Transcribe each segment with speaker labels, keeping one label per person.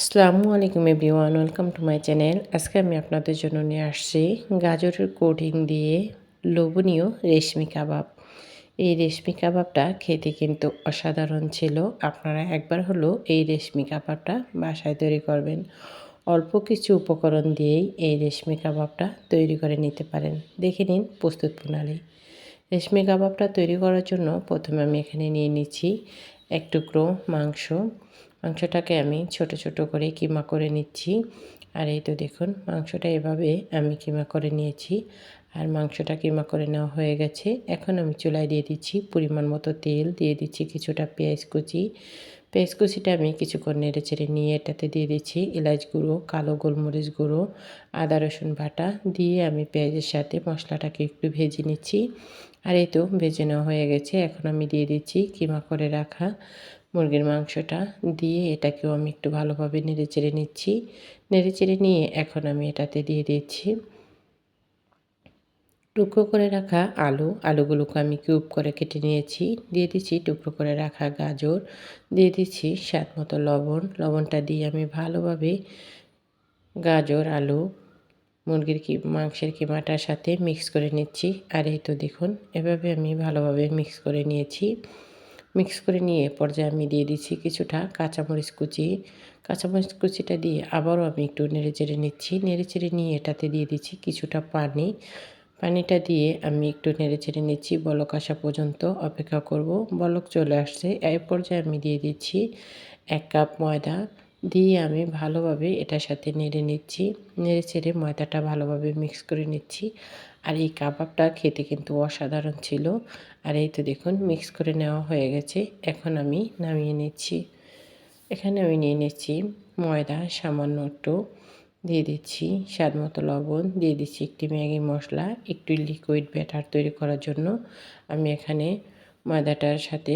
Speaker 1: আসসালামু আলাইকুম everyone, welcome to my channel. আজকে আমি আপনাদের জন্য নিয়ে আসছি গাজরের কোটিং দিয়ে লোভনীয় রেশমি কাবাব। এই রেশমি কাবাবটা খেতে কিন্তু অসাধারণ ছিল। আপনারা একবার হলো এই রেশমি কাবাবটা বাসায় তৈরি করবেন। অল্প কিছু উপকরণ দিয়েই এই রেশমি কাবাবটা তৈরি করে নিতে পারেন। দেখে নিন প্রস্তুত প্রণালী। রেশমি কাবাবটা তৈরি করার জন্য প্রথমে আমি এখানে নিয়ে নিচ্ছি এক টুকরো মাংস। মাংসটাকে আমি ছোট ছোট করে কিমা করে নিচ্ছি। আর এই তো দেখুন, মাংসটা এভাবে আমি কিমা করে নিয়েছি। আর মাংসটা কিমা করে নেওয়া হয়ে গেছে। এখন আমি চুলায় দিয়ে দিচ্ছি পরিমাণ মতো তেল, দিয়ে দিচ্ছি কিছুটা পেঁয়াজ কুচি। পেঁয়াজ কুচিটা আমি কিছুক্ষণ নেড়ে চেড়ে নিয়ে এটাতে দিয়ে দিচ্ছি এলাচ গুঁড়ো, কালো গোলমরিচ গুঁড়ো, আদা রসুন বাটা দিয়ে আমি পেঁয়াজের সাথে মশলাটাকে একটু ভেজে নিচ্ছি। আর এই তো ভেজে নেওয়া হয়ে গেছে। এখন আমি দিয়ে দিচ্ছি কিমা করে রাখা মুরগির মাংসটা দিয়ে এটাকেও আমি একটু ভালোভাবে নেড়ে চেড়ে নিচ্ছি। নেড়ে চেড়ে নিয়ে এখন আমি এটাতে দিয়ে দিচ্ছি। টুকরো করে রাখা আলু, আলুগুলোকে আমি কিউব করে কেটে নিয়েছি। দিয়ে দিচ্ছি টুকরো করে রাখা গাজর। দিয়ে দিচ্ছি স্বাদ মতো লবণ। লবণটা দিয়ে আমি ভালোভাবে গাজর, আলু, মুরগির কি, মাংসের কিমাটার সাথে মিক্স করে নিচ্ছি। আর এই তো দেখুন, এভাবে আমি ভালোভাবে মিক্স করে নিয়েছি। মিক্স করে নিয়ে পর্যায়ে আমি দিয়ে দিচ্ছি কিছুটা কাঁচামরিচ কুচি। কাঁচামরিচ কুচিটা দিয়ে আবারও আমি একটু নেড়ে চেড়ে নিচ্ছি। নেড়ে চেড়ে নিয়ে এটাতে দিয়ে দিচ্ছি কিছুটা পানি। পানিটা দিয়ে আমি একটু নেড়ে চেড়ে নিচ্ছি বলক আসা পর্যন্ত অপেক্ষা করব। বলক চলে আসছে। এই পর্যায়ে আমি দিয়ে দিচ্ছি এক কাপ ময়দা। দিয়ে আমি ভালোভাবে এটার সাথে নেড়ে নিচ্ছি। নেড়ে চেড়ে ময়দাটা ভালোভাবে মিক্স করে নিচ্ছি। আর এই কাবাবটা খেতে কিন্তু অসাধারণ ছিল। আর এই তো দেখুন মিক্স করে নেওয়া হয়ে গেছে। এখন আমি নামিয়ে নিচ্ছি। এখানে আমি নিয়ে নিচ্ছি ময়দা, সামান্য একটু দিয়ে দিচ্ছি স্বাদ মতো লবণ, দিয়ে দিচ্ছি একটি ম্যাগি মশলা, একটু লিকুইড ব্যাটার তৈরি করার জন্য। আমি এখানে ময়দাটার সাথে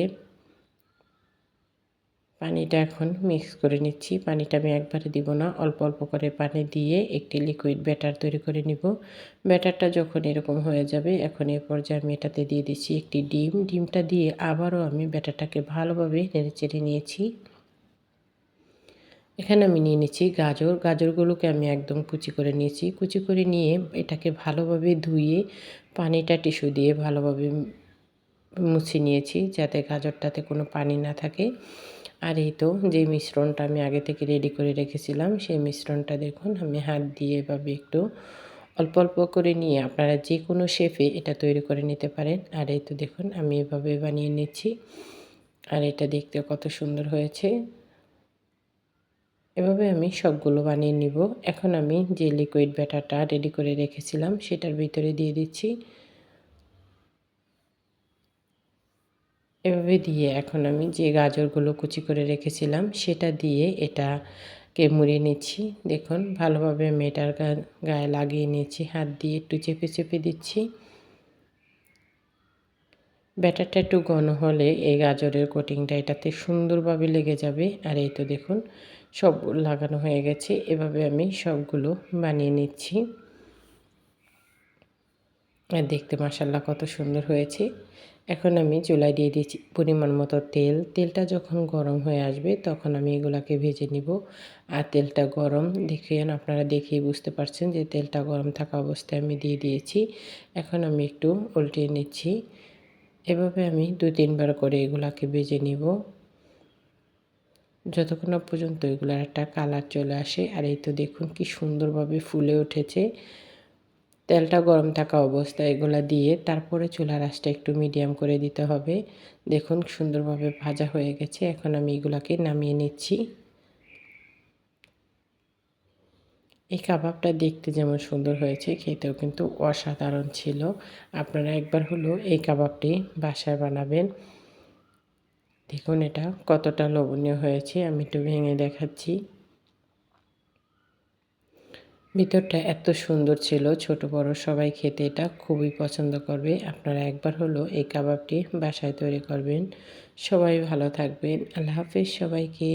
Speaker 1: পানিটা এখন মিক্স করে নিচ্ছি। পানিটা আমি একবারে দিব না, অল্প অল্প করে পানি দিয়ে একটি লিকুইড ব্যাটার তৈরি করে নিব। ব্যাটারটা যখন এরকম হয়ে যাবে, এখন এ পর্যায়ে আমি এটাতে দিয়ে দিচ্ছি একটি ডিম। ডিমটা দিয়ে আবারও আমি ব্যাটারটাকে ভালোভাবে নেড়ে চেড়ে নিয়েছি। এখানে আমি নিয়ে নিচ্ছি গাজর। গাজরগুলোকে আমি একদম কুচি করে নিয়েছি। কুচি করে নিয়ে এটাকে ভালোভাবে ধুয়ে পানিটা টিস্যু দিয়ে ভালোভাবে মুছে নিয়েছি যাতে গাজরটাতে কোনো পানি না থাকে। আর এই তো যে মিশ্রণটা আমি আগে থেকে রেডি করে রেখেছিলাম, সেই মিশ্রণটা দেখুন আমি হাত দিয়ে এভাবে একটু অল্প অল্প করে নিয়ে আপনারা যে কোনো শেফে এটা তৈরি করে নিতে পারেন। আর এই তো দেখুন আমি এভাবে বানিয়ে নিচ্ছি। আর এটা দেখতে কত সুন্দর হয়েছে। এভাবে আমি সবগুলো বানিয়ে নিব। এখন আমি যে লিকুইড ব্যাটারটা রেডি করে রেখেছিলাম, সেটার ভিতরে দিয়ে দিচ্ছি। এভাবে দিয়ে এখন আমি যে গাজরগুলো কুচি করে রেখেছিলাম, সেটা দিয়ে এটাকে মুড়িয়ে নিচ্ছি। দেখুন, ভালোভাবে মেটার গায়ে লাগিয়ে নিয়েছি। হাত দিয়ে একটু চেপে চেপে দিচ্ছি। ব্যাটারটা একটু ঘন হলে এই গাজরের কোটিংটা এটাতে সুন্দরভাবে লেগে যাবে। আর এই তো দেখুন, সব লাগানো হয়ে গেছে। এভাবে আমি সবগুলো বানিয়ে নিচ্ছি। দেখতে মাসাল্লাহ কত সুন্দর হয়েছে। এখন আমি চুলায় দিয়ে দিয়েছি পরিমাণ মতো তেল। তেলটা যখন গরম হয়ে আসবে তখন আমি এগুলাকে ভেজে নিব। আর তেলটা গরম দেখেন, আপনারা দেখেই বুঝতে পারছেন যে তেলটা গরম থাকা অবস্থায় আমি দিয়ে দিয়েছি। এখন আমি একটু উল্টে নিচ্ছি। এভাবে আমি দু তিনবার করে এগুলাকে ভেজে নিব। যতক্ষণ পর্যন্ত এগুলার একটা কালার চলে আসে। আর এই তো দেখুন কি সুন্দরভাবে ফুলে উঠেছে। তেলটা গরম থাকা অবস্থায় এগুলা দিয়ে তারপরে চুলার আঁচটা একটু মিডিয়াম করে দিতে হবে। দেখুন সুন্দরভাবে ভাজা হয়ে গেছে। এখন আমি এগুলাকে নামিয়ে নিচ্ছি। এই কাবাবটা দেখতে যেমন সুন্দর হয়েছে, খেতেও কিন্তু অসাধারণ ছিল। আপনারা একবার হলো এই কাবাবটি বাসায় বানাবেন। দেখুন এটা কতটা লোভনীয় হয়েছে, আমি একটু ভেঙে দেখাচ্ছি। ভিতরটা এত সুন্দর ছিল, ছোট বড় সবাই খেতে এটা খুবই পছন্দ করবে। আপনারা একবার হলো এই কাবাবটি বাসায় তৈরি করবেন। সবাই ভালো থাকবেন। আল্লাহ হাফিজ সবাইকে।